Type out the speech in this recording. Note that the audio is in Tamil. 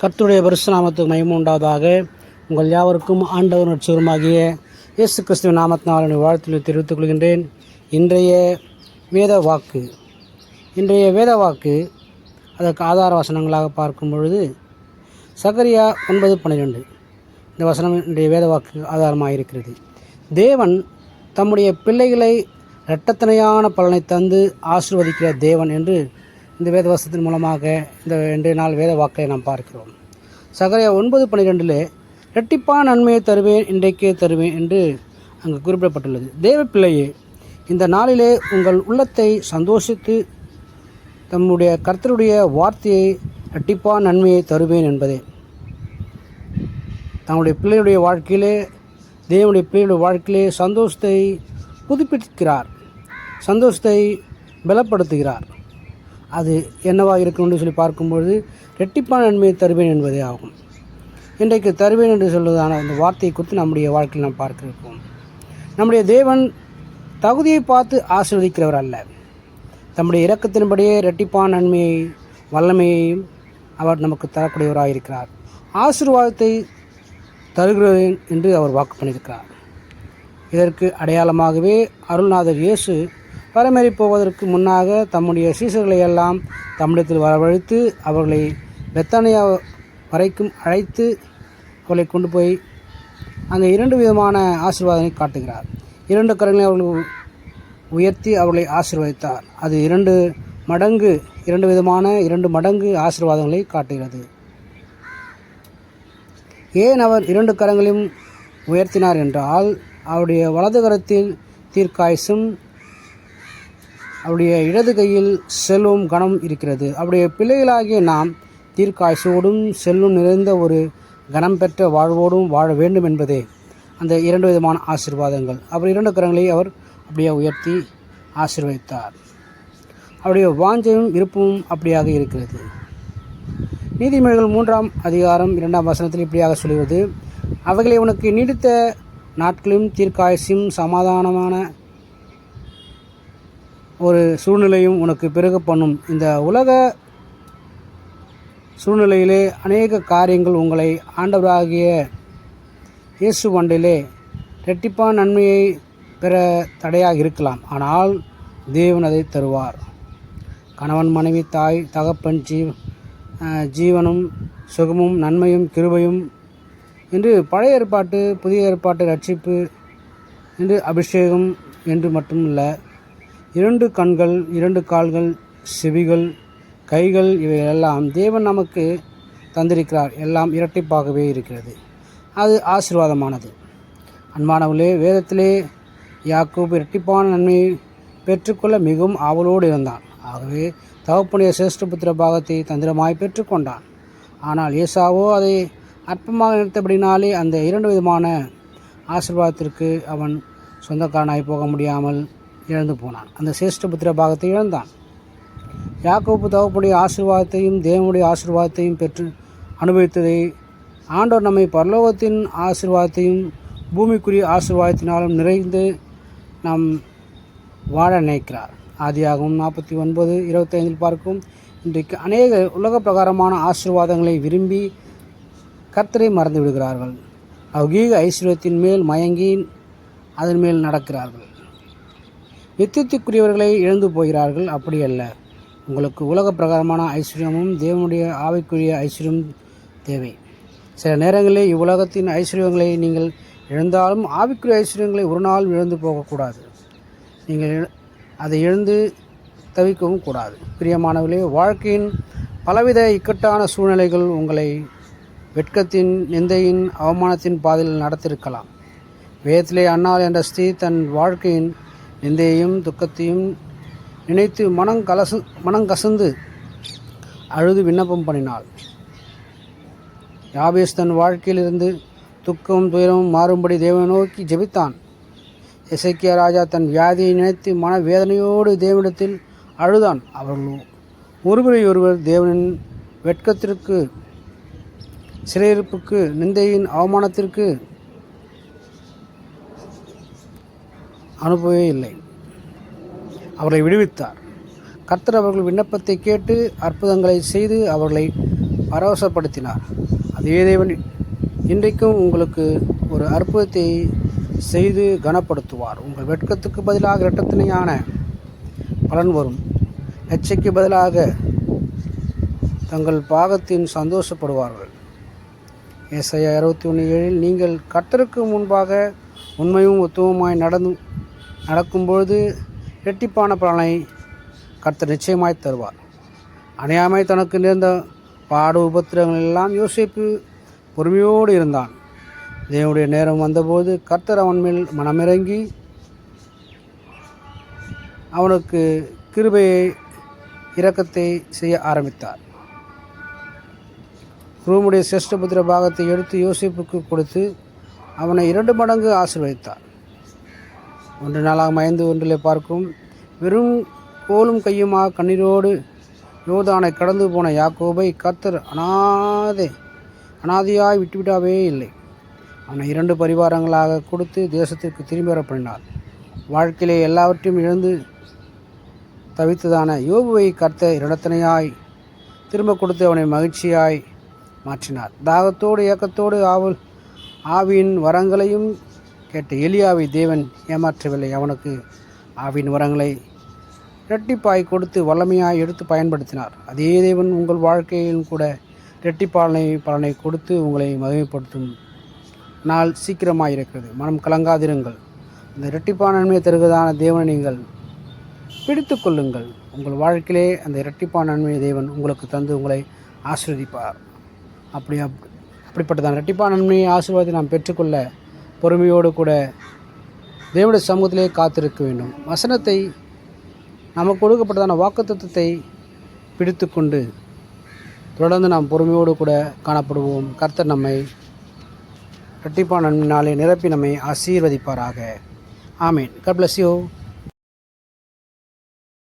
கர்த்துடைய பரிசுநாமத்துக்கு மகிமை உண்டாவதாக உங்கள் யாவருக்கும் ஆண்டவர் நட்சத்திரமாகிய இயேசு கிறிஸ்துவ நாமத்தினால் வாழ்த்தில் தெரிவித்துக் கொள்கின்றேன். இன்றைய வேத வாக்கு. இன்றைய வேத வாக்கு அதற்கு ஆதார வசனங்களாக பார்க்கும் பொழுது சகரியா ஒன்பது பன்னிரெண்டு. இந்த வசனம் இன்றைய வேத வாக்கு ஆதாரமாக இருக்கிறது. தேவன் தம்முடைய பிள்ளைகளை இரட்டத்தனையான பலனை தந்து ஆசிர்வதிக்கிற தேவன் என்று இந்த வேத வசத்தின் மூலமாக இந்த ரெண்டு நாள் வேத வாக்கை நாம் பார்க்கிறோம். சகரியா ஒன்பது பன்னிரெண்டில் இரட்டிப்பான நன்மையை தருவேன் இன்றைக்கே தருவேன் என்று அங்கு குறிப்பிடப்பட்டுள்ளது. தேவ பிள்ளையே இந்த நாளிலே உங்கள் உள்ளத்தை சந்தோஷித்து தம்முடைய கர்த்தருடைய வார்த்தையை இரட்டிப்பான நன்மையை தருவேன் என்பதே. தங்களுடைய பிள்ளையுடைய வாழ்க்கையிலே தேவனுடைய பிள்ளையுடைய வாழ்க்கையிலே சந்தோஷத்தை புதுப்பிக்கிறார் சந்தோஷத்தை பலப்படுத்துகிறார். அது என்னவாக இருக்கும் என்று சொல்லி பார்க்கும்பொழுது ரெட்டிப்பான நன்மையை தருவேன் என்பதே ஆகும். இன்றைக்கு தருவேன் என்று சொல்வதான அந்த வார்த்தையை குறித்து நம்முடைய வாழ்க்கையில் நாம் பார்க்கிருப்போம் நம்முடைய தேவன் தகுதியை பார்த்து ஆசீர்வதிக்கிறவர் அல்ல. தம்முடைய இறக்கத்தின்படியே ரெட்டிப்பான நன்மையை வல்லமையையும் அவர் நமக்கு தரக்கூடியவராக இருக்கிறார் ஆசீர்வாதத்தை தருகிறேன் என்று அவர் வாக்கு பண்ணியிருக்கிறார். இதற்கு அடையாளமாகவே அருள்நாதர் இயேசு பரமேறி போவதற்கு முன்னாக தம்முடைய சீசர்களை எல்லாம் தம்மிடத்தில் வரவழைத்து அவர்களை பெத்தானியா வரைக்கும் அழைத்து அவர்களை கொண்டு போய் அங்கே இரண்டு விதமான ஆசீர்வாதனை காட்டுகிறார். இரண்டு கரங்களை அவர்கள் உயர்த்தி அவர்களை ஆசீர்வதித்தார். அது இரண்டு மடங்கு இரண்டு விதமான இரண்டு மடங்கு ஆசீர்வாதங்களை காட்டுகிறது. ஏன் அவர் இரண்டு கரங்களையும் உயர்த்தினார் என்றால் அவருடைய வலது கரத்தில் தீர்க்காயசும் அவருடைய இடது கையில் செல்வம் கனம் இருக்கிறது. அவருடைய பிள்ளைகளாகிய நாம் தீர்க்காய்ச்சோடும் செல்வம் நிறைந்த ஒரு கனம் பெற்ற வாழ்வோடும் வாழ வேண்டும் என்பதே அந்த இரண்டு விதமான ஆசீர்வாதங்கள். அவர் இரண்டு கரங்களை அவர் அப்படியே உயர்த்தி ஆசிர்வதித்தார். அவருடைய வாஞ்சையும் விருப்பமும் அப்படியாக இருக்கிறது. நீதிமொழிகள் மூன்றாம் அதிகாரம் இரண்டாம் வசனத்தில் இப்படியாக சொல்வது அவைகளை உனக்கு நீடித்த நாட்களும் தீர்க்காயசியும் சமாதானமான ஒரு சூழ்நிலையும் உனக்கு பிறகு பண்ணும். இந்த உலக சூழ்நிலையிலே அநேக காரியங்கள் உங்களை ஆண்டவராகிய இயேசு வண்டிலே ரெட்டிப்பான நன்மையை பெற தடையாக இருக்கலாம். ஆனால் தேவன் அதை தருவார். கணவன் மனைவி தாய் தகப்பன் ஜீ ஜீவனும் சுகமும் நன்மையும் கிருபையும் என்று பழைய ஏற்பாட்டு புதிய ஏற்பாட்டு ரட்சிப்பு என்று அபிஷேகம் என்று மட்டுமல்ல இரண்டு கண்கள் இரண்டு கால்கள் செவிகள் கைகள் இவையெல்லாம் தேவன் நமக்கு தந்திருக்கிறார். எல்லாம் இரட்டிப்பாகவே இருக்கிறது. அது ஆசீர்வாதமானது. அன்பானவர்களே வேதத்திலே யாக்கோப் இரட்டிப்பான நன்மையை பெற்றுக்கொள்ள மிகவும் ஆவலோடு இருந்தான். ஆகவே தகப்பனுடைய சிரேஷ்டபுத்திர பாகத்தை தந்திரமாய் பெற்றுக்கொண்டான். ஆனால் ஏசாவோ அதை அற்பமாக நிறுத்தபடினாலே அந்த இரண்டு விதமான ஆசீர்வாதத்திற்கு அவன் சொந்தக்காரனாய் போக முடியாமல் இழந்து போனான். அந்த சேஷ்டபுத்திர பாகத்தை இழந்தான். யாக்கோப்பு தகப்புடைய ஆசிர்வாதத்தையும் தேவனுடைய ஆசிர்வாதத்தையும் பெற்று அனுபவித்ததை ஆண்டவர் நம்மை பரலோகத்தின் ஆசீர்வாதத்தையும் பூமிக்குரிய ஆசிர்வாதத்தினாலும் நிறைந்து நாம் வாழ நினைக்கிறார். ஆதியாகவும் நாற்பத்தி ஒன்பது இருபத்தைந்தில் பார்க்கும் இன்றைக்கு அநேக உலக பிரகாரமான ஆசிர்வாதங்களை விரும்பி கர்த்தரை மறந்து விடுகிறார்கள். லௌகீக ஐஸ்வர்யத்தின் மேல் மயங்கி அதன் மேல் நடக்கிறார்கள். யுத்தத்துக்குரியவர்களை இழந்து போகிறார்கள். அப்படி அல்ல உங்களுக்கு உலக பிரகாரமான ஐஸ்வர்யமும் தேவனுடைய ஆவைக்குரிய ஐஸ்வர்யம் தேவை. சில நேரங்களில் இவ்வுலகத்தின் ஐஸ்வர்யங்களை நீங்கள் இழந்தாலும் ஆவிக்குரிய ஐஸ்வர்யங்களை ஒரு நாள் இழந்து போகக்கூடாது. நீங்கள் அதை இழந்து தவிக்கவும் கூடாது. பிரியமானவர்களே வாழ்க்கையின் பலவித இக்கட்டான சூழ்நிலைகள் உங்களை வெட்கத்தின் நிந்தையின் அவமானத்தின் பாதையில் நடத்திருக்கலாம். வேதத்திலே அன்னாள் என்ற ஸ்திரீ தன் வாழ்க்கையின் நிந்தையையும் துக்கத்தையும் நினைத்து மனம் கலசு மனம் கசந்து அழுது விண்ணப்பம் பண்ணினாள். யாபேஸ் தன் வாழ்க்கையிலிருந்து துக்கமும் துயரமும் மாறும்படி தேவனை நோக்கி ஜெபித்தான். இசைக்கிய ராஜா தன் வியாதியை நினைத்து மன வேதனையோடு தேவனிடத்தில் அழுதான். அவர்கள் ஒருவரை ஒருவர் தேவனின் வெட்கத்திற்கு சிறையிருப்புக்கு நிந்தையின் அவமானத்திற்கு அனுப்பவே இல்லை. அவர்களை விடுவித்தார். கர்த்தர் அவர்கள் விண்ணப்பத்தை கேட்டு அற்புதங்களை செய்து அவர்களை பரவசப்படுத்தினார். அதே தேவன் இன்றைக்கும் உங்களுக்கு ஒரு அற்புதத்தை செய்து கனப்படுத்துவார். உங்கள் வெட்கத்துக்கு பதிலாக இரட்டத்தினையான பலன் வரும். எச்சைக்கு பதிலாக தங்கள் பாகத்தின் சந்தோஷப்படுவார்கள். எஸ்ஐ அறுபத்தி ஒன்று ஏழில் நீங்கள் கர்த்தருக்கு முன்பாக உண்மையும் உத்தமமாய் நடந்து நடக்கும்பொழுது இரட்டிப்பான பலனை கர்த்தர் நிச்சயமாய் தருவார். அணையாமை தனக்கு நேர்ந்த பாடு உபத்திரங்கள் எல்லாம் யோசிப்பு பொறுமையோடு இருந்தான். தேவனுடைய நேரம் வந்தபோது கர்த்தர் அவன் மேல் மனமிறங்கி அவனுக்கு கிருபையை இரக்கத்தை செய்ய ஆரம்பித்தார். ரூமுடைய சிரஷ்டபுத்திர பாகத்தை எடுத்து யோசிப்புக்கு கொடுத்து அவனை இரண்டு மடங்கு ஆசீர்வதித்தார். ஒன்று நாளாக மயந்து ஒன்றிலே பார்க்கும். வெறும் கோலும் கையுமாக கண்ணீரோடு யோதானை கடந்து போன யாக்கோபை கர்த்தர் அனாதை அனாதையாய் விட்டுவிடாவே இல்லை. அவனை இரண்டு பரிவாரங்களாக கொடுத்து தேசத்திற்கு திரும்பி வர பண்ணினார் வாழ்க்கையிலே எல்லாவற்றையும் இழந்து தவித்ததான யோபுவை கர்த்த இரண்டத்தனையாய் திரும்ப கொடுத்து அவனை மகிழ்ச்சியாய் மாற்றினார். தாகத்தோடு ஏக்கத்தோடு ஆவல் ஆவியின் வரங்களையும் கேட்ட எலியாவை தேவன் ஏமாற்றவில்லை. அவனுக்கு ஆவின் வரங்களை இரட்டிப்பாய் கொடுத்து வல்லமையாய் எடுத்து பயன்படுத்தினார். அதே தேவன் உங்கள் வாழ்க்கையிலும் கூட இரட்டிப்பாலனை பலனை கொடுத்து உங்களை மகிமைப்படுத்தும் நாள் சீக்கிரமாக இருக்கிறது மனம் கலங்காதிருங்கள். இந்த இரட்டிப்பான நன்மையை தருவதான தேவனை நீங்கள் பிடித்து கொள்ளுங்கள். உங்கள் வாழ்க்கையிலே அந்த இரட்டிப்பான நன்மையை தேவன் உங்களுக்கு தந்து உங்களை ஆசீர்வதிப்பார். அப்படி அப் அப்படிப்பட்டதான் இரட்டிப்பான நன்மையை ஆசீர்வாதத்தை நாம் பெற்றுக்கொள்ள பொறுமையோடு கூட தேவனுடைய சமூகத்திலே காத்திருக்க வேண்டும். வசனத்தை நமக்கு கொடுக்கப்பட்டதான வாக்குத்தத்தை பிடித்து கொண்டு தொடர்ந்து நாம் பொறுமையோடு கூட காணப்படுவோம். கர்த்தர் நம்மை இரட்டிப்பான நாளை நிரப்பி நம்மை ஆசீர்வதிப்பாராக. ஆமீன். Cut bless you